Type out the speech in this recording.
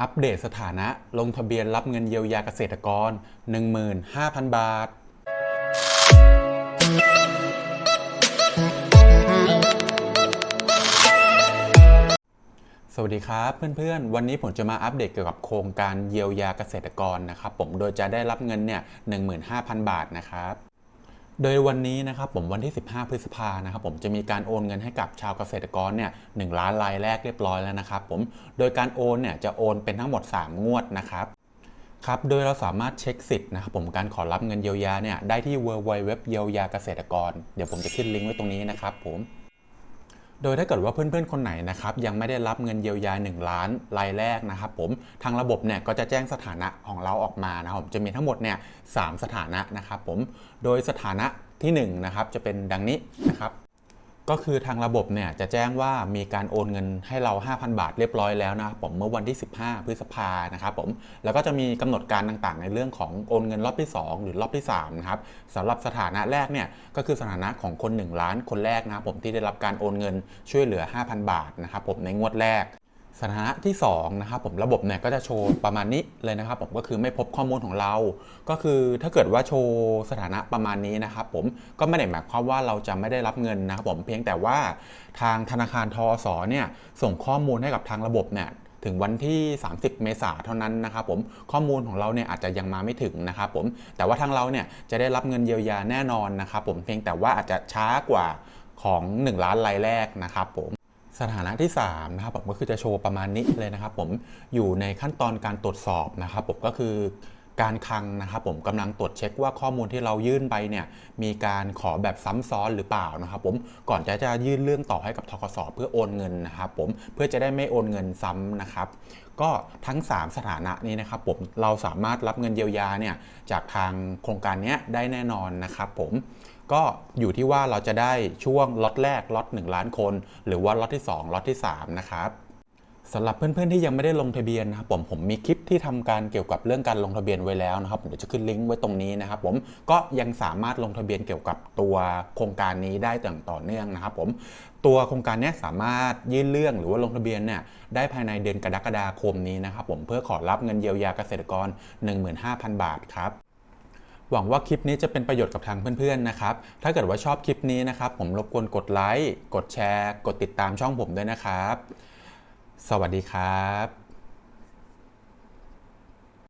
อัปเดตสถานะลงทะเบียนรับเงินเยียวยาเกษตรกร 15,000 บาท สวัสดีครับเพื่อนๆ วันนี้ผมจะมาอัปเดตเกี่ยวกับโครงการเยียวยาเกษตรกรนะครับผมโดยจะได้รับเงินเนี่ย15,000 บาทนะครับ โดยวันนี้นะครับผมวันที่ 15 พฤษภานะครับผมจะมีการโอนเงินให้กับชาวเกษตรกรเนี่ยหนึ่งล้านรายแรกเรียบร้อยแล้วนะครับผมโดยการโอนเนี่ยจะโอนเป็นทั้งหมด 3 งวดนะครับครับ โดยเราสามารถเช็คสิทธิ์นะครับผมการขอรับเงินเยียวยาเนี่ยได้ที่ w w w เยียวยาเกษตรกร เดี๋ยวผมจะขึ้นลิงก์ไว้ตรงนี้นะครับผม โดยถ้าเกิดว่าเพื่อนๆคนไหนนะครับยังไม่ได้รับเงินเยียวยา 1 ล้านรายแรกนะครับผมทางระบบเนี่ยก็จะแจ้งสถานะของเราออกมานะครับผมจะมีทั้งหมดเนี่ยสามสถานะนะครับผมโดยสถานะที่1นะครับจะเป็นดังนี้นะครับ ก็คือทางระบบเนี่ยจะแจ้งว่ามีการโอนเงินให้เรา 5,000 บาทเรียบร้อยแล้วนะครับผมเมื่อวันที่ 15 พฤษภานะครับผมแล้วก็จะมีกำหนดการต่างๆ ในเรื่องของโอนเงินรอบที่ 2 หรือรอบที่3นะครับสำหรับสถานะแรกเนี่ยก็คือสถานะของคน 1 ล้านคนแรกนะครับผมที่ได้รับการโอนเงินช่วยเหลือ 5,000 บาทนะครับผมในงวดแรก สถานะที่2นะครับผมระบบเนี่ยก็จะโชว์ประมาณนี้เลยนะครับผมก็คือไม่พบข้อมูลของเรา ก็คือถ้าเกิดว่าโชว์สถานะประมาณนี้นะครับผมก็ไม่ได้หมายความว่าเราจะไม่ได้รับเงินนะครับผมเพียงแต่ว่าทางธนาคารทอสเนี่ยส่งข้อมูลให้กับทางระบบเนี่ยถึงวันที่ 30 เมษาเท่านั้นนะครับผมข้อมูลของเราเนี่ยอาจจะยังมาไม่ถึงนะครับผมแต่ว่าทางเราเนี่ยจะได้รับเงินเยียวยาแน่นอนนะครับผมเพียงแต่ว่าอาจจะช้ากว่าของ 1 ล้านรายแรกนะครับผม สถานะที่3นะครับผมก็คือจะโชว์ประมาณนี้เลยนะครับผมอยู่ในขั้นตอนการตรวจสอบนะครับผมก็คือ การคลังนะครับผมกำลังตรวจเช็คว่าข้อมูลที่เรายื่นไปเนี่ยมีการขอแบบซ้ำซ้อนหรือเปล่านะครับผมก่อนจะจะยื่นเรื่องต่อให้กับทกสเพื่อโอนเงินนะครับผมเพื่อจะได้ไม่โอนเงินซ้ำนะครับก็ทั้ง 3 สถานะนี้นะครับผมเราสามารถรับเงินเยียวยาเนี่ยจากทางโครงการนี้ได้แน่นอนนะครับผมก็อยู่ที่ว่าเราจะได้ช่วงล็อตแรกล็อต1ล้านคน หรือว่าล็อตที่ 2ล็อตที่3นะครับ สำหรับเพื่อนๆที่ยังไม่ได้ลงทะเบียนนะครับผมผมมีคลิปที่ทำการเกี่ยวกับเรื่องการลงทะเบียนไว้แล้วนะครับเดี๋ยวจะขึ้นลิงก์ไว้ตรงนี้นะครับผมก็ยังสามารถลงทะเบียนเกี่ยวกับตัวโครงการนี้ได้อย่างต่อเนื่องนะครับผมตัวโครงการนี้สามารถยื่นเรื่องหรือว่าลงทะเบียนเนี่ยได้ภายในเดือนกรกฎาคมนี้นะครับผมเพื่อขอรับเงินเยียวยาเกษตรกร 15,000 บาทครับหวังว่าคลิปนี้จะเป็นประโยชน์กับทางเพื่อนๆนะครับ ถ้าเกิดว่าชอบคลิปนี้นะครับผมรบกวนกดไลค์ กดแชร์ กดติดตามช่องผมด้วยนะครับ สวัสดีครับ